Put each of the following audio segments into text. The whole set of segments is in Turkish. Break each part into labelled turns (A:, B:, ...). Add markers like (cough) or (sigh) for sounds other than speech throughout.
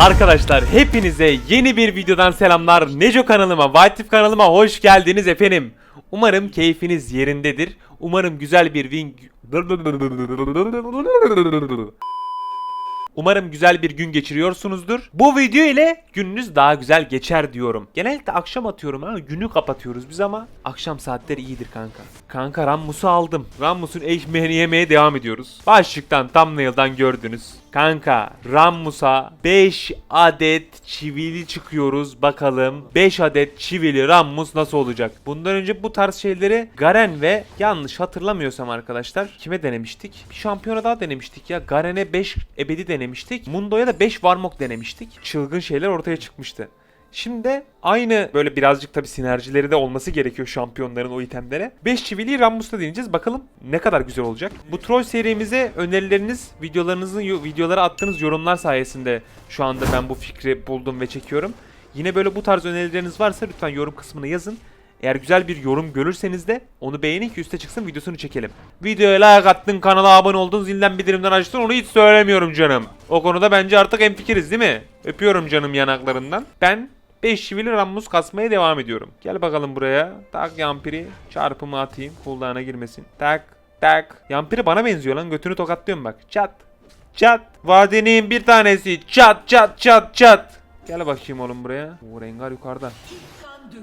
A: Arkadaşlar hepinize yeni bir videodan selamlar. Neco kanalıma, Vatif kanalıma hoş geldiniz efendim. Umarım keyfiniz yerindedir. Umarım güzel bir win... Umarım güzel bir gün geçiriyorsunuzdur. Bu video ile gününüz daha güzel geçer diyorum. Genellikle akşam atıyorum ama günü kapatıyoruz biz ama akşam saatleri iyidir kanka. Kanka Rammus'u aldım. Rammus'un ekmeğini yemeye devam ediyoruz. Başlıktan thumbnail'dan gördünüz. Kanka Rammus'a 5 adet çivili çıkıyoruz. Bakalım 5 adet çivili Rammus nasıl olacak? Bundan önce bu tarz şeyleri Garen ve yanlış hatırlamıyorsam arkadaşlar kime denemiştik? Bir şampiyona daha denemiştik ya. Garen'e 5 ebedi denemiştik. Mundo'ya da 5 Warmok denemiştik. Çılgın şeyler ortaya çıkmıştı. Şimdi aynı böyle birazcık tabi sinerjileri de olması gerekiyor şampiyonların o itemlere. 5 çiviliyi Rammus'ta deneyeceğiz. Bakalım ne kadar güzel olacak. Bu troll serimize önerileriniz, videolarınızın videolara attığınız yorumlar sayesinde şu anda ben bu fikri buldum ve çekiyorum. Yine böyle bu tarz önerileriniz varsa lütfen yorum kısmına yazın. Eğer güzel bir yorum görürseniz de onu beğenin ki üste çıksın videosunu çekelim. Videoya like attın, kanala abone oldun, zilden bildirimden açtın onu hiç söylemiyorum canım. O konuda bence artık hemfikiriz değil mi? Öpüyorum canım yanaklarından. Ben 5 çivili Rammus kasmaya devam ediyorum. Gel bakalım buraya. Tak Yampiri. Çarpımı atayım. Cooldown'a girmesin. Tak. Tak. Yampiri bana benziyor lan. Götünü tokatlıyorum bak. Çat. Çat. Vadenin bir tanesi. Çat çat çat çat. Gel bakayım oğlum buraya. Oo Rengar yukarıda.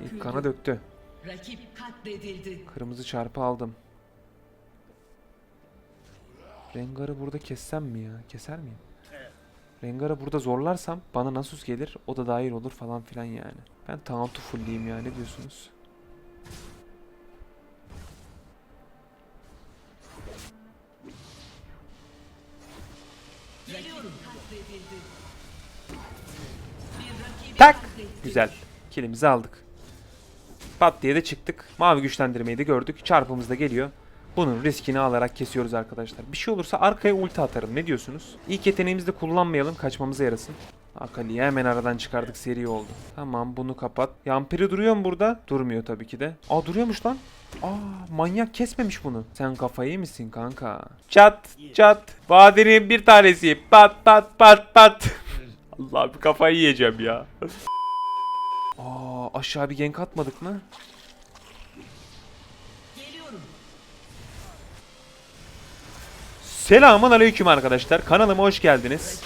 A: İlk kana döktü.
B: Rakip katledildi.
A: Kırmızı çarpı aldım. Rengar'ı burada kessem mi ya? Keser miyim? Rengar'ı burada zorlarsam bana Nasus gelir. O da dahil olur falan filan yani. Ben Taunt'u fullleyeyim ya. Ne diyorsunuz? Tak! Güzel. Kilimizi aldık. Pat diye de çıktık. Mavi güçlendirmeyi de gördük. Çarpımız da geliyor. Bunun riskini alarak kesiyoruz arkadaşlar. Bir şey olursa arkaya ulti atarım. Ne diyorsunuz? İlk yeteneğimizi de kullanmayalım. Kaçmamıza yarasın. Akali'yi hemen aradan çıkardık. Seri oldu. Tamam bunu kapat. Yampiri duruyor mu burada? Durmuyor tabii ki de. Aa duruyormuş lan. Aa manyak kesmemiş bunu. Sen kafayı mısın kanka? Çat çat. Vadenin bir tanesi. Pat pat pat pat. (laughs) Allah bir kafayı yiyeceğim ya. (laughs) Aa aşağı bir gank atmadık mı? Selamun aleyküm arkadaşlar. Kanalıma hoş geldiniz.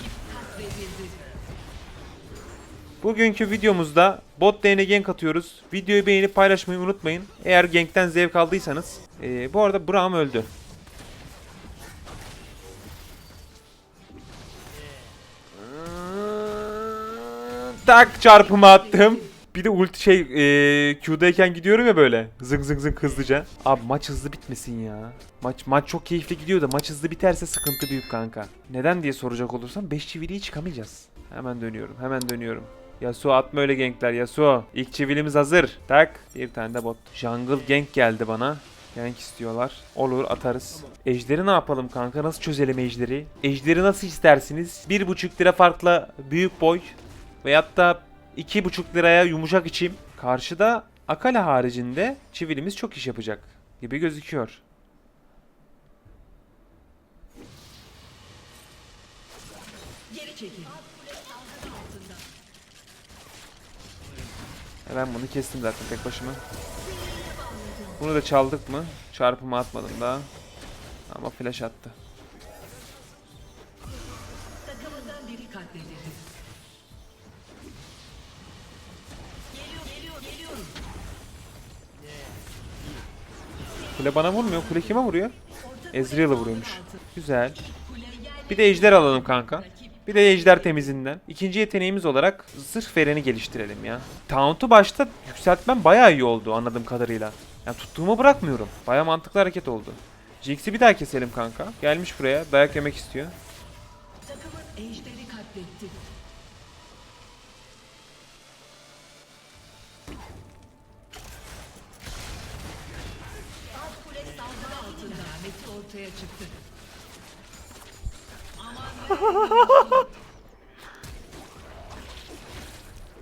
A: Bugünkü videomuzda bot lane'e gank atıyoruz. Videoyu beğenip paylaşmayı unutmayın. Eğer gankten zevk aldıysanız. Ee, bu arada Braum öldü. Tak çarpımı attım. Bir de ulti şey ee, Q'dayken gidiyorum ya böyle. Zıng zıng zıng hızlıca. Abi maç hızlı bitmesin ya. Maç maç çok keyifli gidiyor da maç hızlı biterse sıkıntı büyük kanka. Neden diye soracak olursam 5 çiviliyi çıkamayacağız. Hemen dönüyorum. Hemen dönüyorum. Yasuo atma öyle gankler Yasuo. İlk çivilimiz hazır. Tak. Bir tane de bot. Jungle gank geldi bana. Gank istiyorlar. Olur atarız. Ejderi ne yapalım kanka? Nasıl çözelim ejderi? Ejderi nasıl istersiniz? 1.5 lira farkla büyük boy. Veyahut da 2.5 liraya yumuşak içim. Karşıda Akala haricinde çivilimiz çok iş yapacak gibi gözüküyor. E Ben bunu kestim zaten tek başıma. Bunu da çaldık mı? Çarpımı atmadım daha. Ama flash attı. Kule bana vurmuyor. Kule kime vuruyor? Ezreal'a vuruyormuş. Güzel. Bir de ejder alalım kanka. Bir de ejder temizinden. İkinci yeteneğimiz olarak zırh vereni geliştirelim ya. Taunt'u başta yükseltmem bayağı iyi oldu anladığım kadarıyla. Yani tuttuğumu bırakmıyorum. Bayağı mantıklı hareket oldu. Jinx'i bir daha keselim kanka. Gelmiş buraya. Dayak yemek istiyor.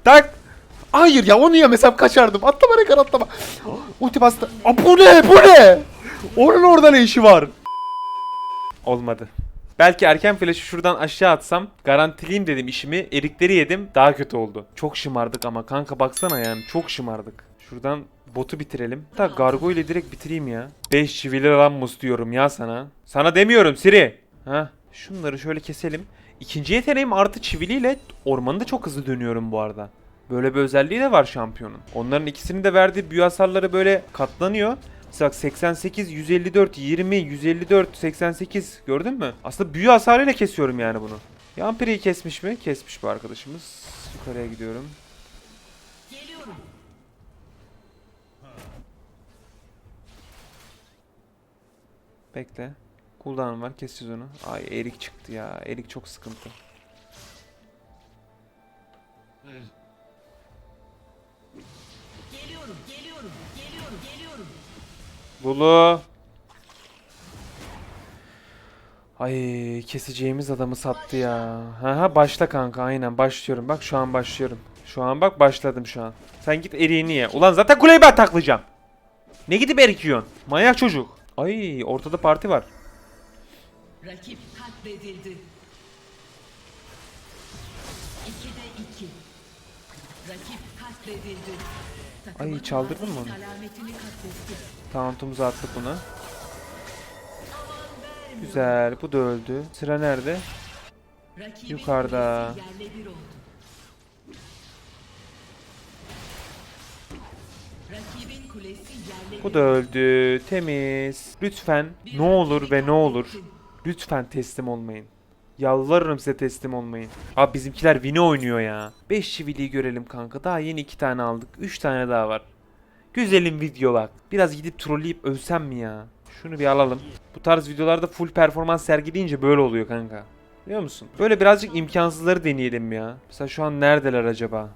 A: Tak! Hayır ya onu yemesem kaçardım. Atlama Rekar atlama. Ulti bastı. Bu ne? Bu ne? Onun orada ne işi var? Olmadı. Belki erken flash'ı şuradan aşağı atsam garantileyim dedim işimi. Erikleri yedim. Daha kötü oldu. Çok şımardık ama kanka baksana yani çok şımardık. Şuradan botu bitirelim. Hatta Gargo ile direkt bitireyim ya. 5 çivili Rammus diyorum ya sana. Sana demiyorum Siri. Ha, şunları şöyle keselim. İkinci yeteneğim artı çiviliyle ormanı da çok hızlı dönüyorum bu arada. Böyle bir özelliği de var şampiyonun. Onların ikisinin de verdiği büyü hasarları böyle katlanıyor. Mesela bak 88, 154, 20, 154, 88 gördün mü? Aslında büyü hasarıyla kesiyorum yani bunu. Yampiri'yi kesmiş mi? Kesmiş bu arkadaşımız. Yukarıya gidiyorum. Bekle. Cooldown var keseceğiz onu. Ay erik çıktı ya. Erik çok sıkıntı.
B: Geliyorum. Geliyorum. Geliyorum. Geliyorum.
A: Bulu. Ay keseceğimiz adamı sattı ya. Ha ha başla kanka aynen başlıyorum. Bak şu an başlıyorum. Şu an bak başladım şu an. Sen git eriğini ye. Ulan zaten kuleyi ben taklayacağım. Ne gidip erik yiyorsun? Manyak çocuk. Ay ortada parti var.
B: Rakip katledildi. İkide iki. Rakip katledildi. Takımın
A: Ay, çaldırdın mı onu? Tauntumuzu attık buna. Güzel bu da öldü. Sıra nerede?
B: Rakibin
A: Yukarıda. Bu da öldü. Temiz. Lütfen ne olur ve ne olur. Lütfen teslim olmayın. Yalvarırım size teslim olmayın. Abi bizimkiler Vini oynuyor ya. 5 çiviliyi görelim kanka. Daha yeni 2 tane aldık. 3 tane daha var. Güzelim video bak. Biraz gidip trolleyip ölsem mi ya? Şunu bir alalım. Bu tarz videolarda full performans sergileyince böyle oluyor kanka. Biliyor musun? Böyle birazcık imkansızları deneyelim ya. Mesela şu an neredeler acaba?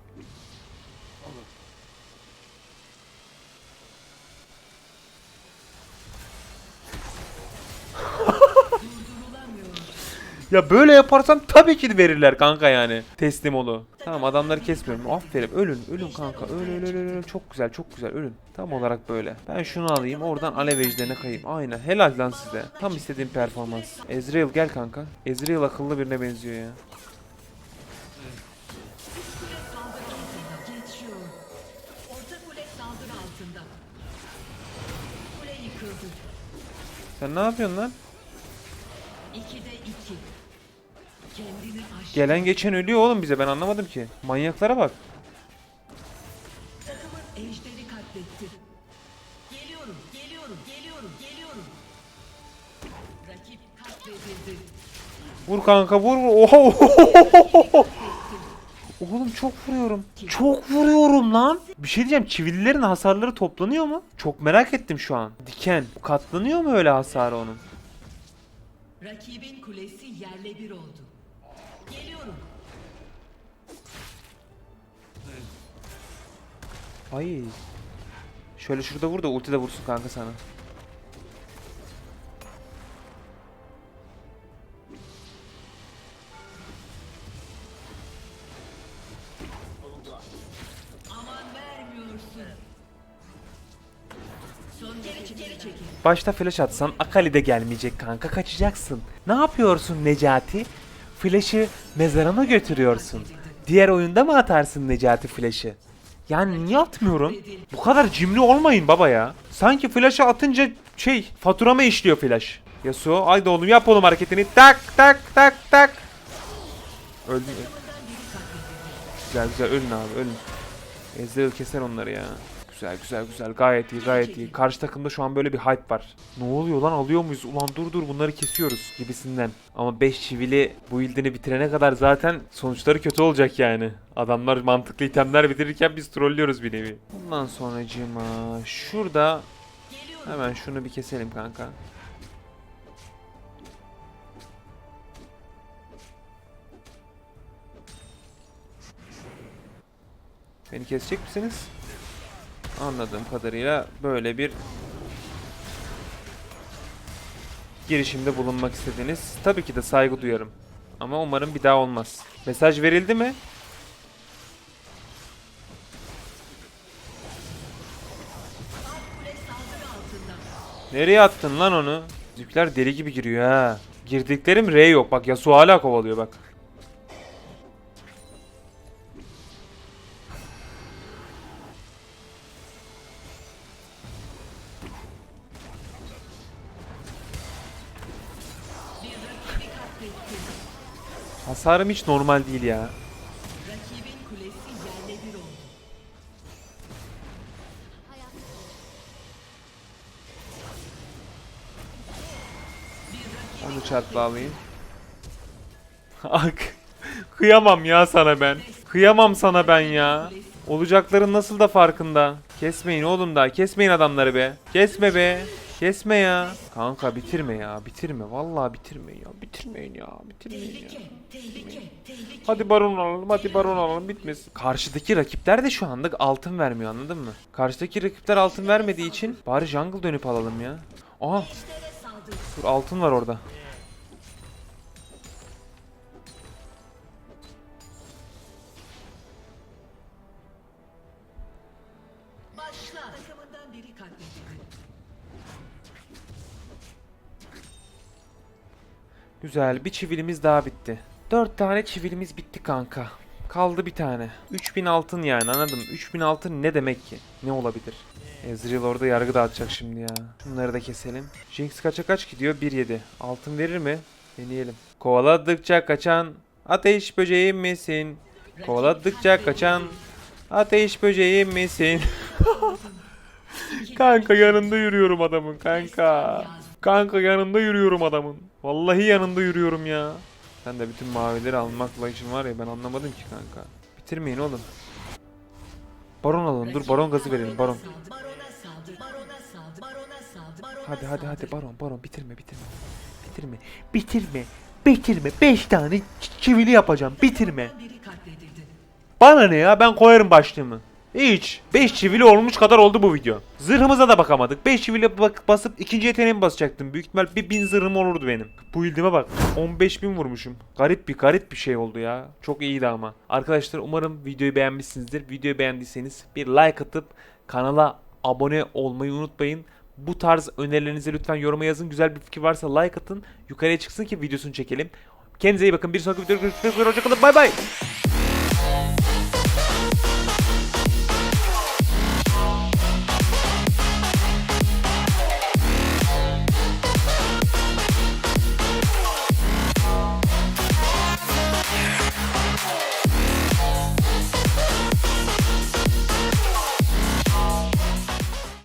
A: Ya böyle yaparsan tabii ki verirler kanka yani. Teslim olu. Tamam adamları kesmiyorum. Aferin ölün ölün kanka. Öl öl öl öl. Çok güzel çok güzel ölün. Tam olarak böyle. Ben şunu alayım oradan alev ejderine kayayım. Aynen helal lan size. Tam istediğim performans. Ezreal gel kanka. Ezreal akıllı birine benziyor ya. Sen ne yapıyorsun lan?
B: 2'de 2.
A: Gelen geçen ölüyor oğlum bize ben anlamadım ki. Manyaklara bak.
B: Takımın ejderi katletti. Geliyorum, geliyorum, geliyorum, geliyorum. Rakip katledildi.
A: Vur kanka vur vur. Oha, oha. (laughs) Oğlum çok vuruyorum. Çok vuruyorum lan. Bir şey diyeceğim. Çivililerin hasarları toplanıyor mu? Çok merak ettim şu an. Diken. Katlanıyor mu öyle hasarı onun?
B: Rakibin kulesi yerle bir oldu. Geliyorum.
A: Ay. Şöyle şurada vur da ulti de vursun kanka sana.
B: Aman vermiyorsun. Son geri çek, geri çekil.
A: Başta flash atsan Akali de gelmeyecek kanka kaçacaksın. Ne yapıyorsun Necati? Flash'ı mezara mı götürüyorsun? Diğer oyunda mı atarsın Necati flash'ı? Yani niye atmıyorum? Bu kadar cimri olmayın baba ya. Sanki flash'ı atınca şey faturama işliyor flash. Yasuo haydi oğlum yap oğlum hareketini. Tak tak tak tak. Öldü. Güzel güzel ölün abi ölün. Ezreal keser onları ya. Güzel güzel güzel gayet iyi gayet iyi. Karşı takımda şu an böyle bir hype var. Ne oluyor lan alıyor muyuz? Ulan dur dur bunları kesiyoruz gibisinden. Ama 5 çivili bu ildini bitirene kadar zaten sonuçları kötü olacak yani. Adamlar mantıklı itemler bitirirken biz trollüyoruz bir nevi. Bundan sonracığıma şurada hemen şunu bir keselim kanka. Beni kesecek misiniz? Anladığım kadarıyla böyle bir girişimde bulunmak istediniz. Tabii ki de saygı duyarım. Ama umarım bir daha olmaz. Mesaj verildi mi? Nereye attın lan onu? Bizimkiler deli gibi giriyor ha. Girdiklerim R yok. Bak Yasuo hala kovalıyor bak. Hasarım hiç normal değil ya. Onu çarpla alayım. Ak. Kıyamam ya sana ben. Kıyamam sana ben ya. Olacakların nasıl da farkında. Kesmeyin oğlum da. Kesmeyin adamları be. Kesme be. Kesme ya. Kanka bitirme ya. Bitirme. Vallahi bitirmeyin ya. Bitirmeyin ya. Bitirmeyin ya.
B: Tehlike.
A: Hadi baron alalım. Hadi baron alalım. Bitmesin. Karşıdaki rakipler de şu anda altın vermiyor anladın mı? Karşıdaki rakipler altın vermediği için bari jungle dönüp alalım ya. Aha. Dur altın var orada. Güzel bir çivilimiz daha bitti. 4 tane çivilimiz bitti kanka. Kaldı bir tane. 3000 altın yani anladım. 3000 altın ne demek ki? Ne olabilir? Ezreal orada yargı dağıtacak şimdi ya. Şunları da keselim. Jinx kaça kaç gidiyor? 1.7. Altın verir mi? Deneyelim. Kovaladıkça kaçan ateş böceğim misin? Kovaladıkça kaçan ateş böceğim misin? (laughs) kanka yanında yürüyorum adamın kanka. Kanka yanında yürüyorum adamın. Vallahi yanında yürüyorum ya. Sen de bütün mavileri almakla için var ya ben anlamadım ki kanka. Bitirmeyin oğlum. Baron alalım dur baron gazı verelim baron. Hadi hadi hadi baron baron bitirme bitirme. Bitirme. Bitirme. Bitirme. 5 tane çivili yapacağım. Bitirme. Bana ne ya ben koyarım başlığımı. Hiç. 5 çivili olmuş kadar oldu bu video. Zırhımıza da bakamadık. 5 çivili bak basıp ikinci yeteneğimi basacaktım. Büyük ihtimal bir bin zırhım olurdu benim. Bu ildime bak. 15 bin vurmuşum. Garip bir garip bir şey oldu ya. Çok iyiydi ama. Arkadaşlar umarım videoyu beğenmişsinizdir. Videoyu beğendiyseniz bir like atıp kanala abone olmayı unutmayın. Bu tarz önerilerinizi lütfen yoruma yazın. Güzel bir fikir varsa like atın. Yukarıya çıksın ki videosunu çekelim. Kendinize iyi bakın. Bir sonraki videoda görüşmek üzere. Hoşçakalın. Bay bay.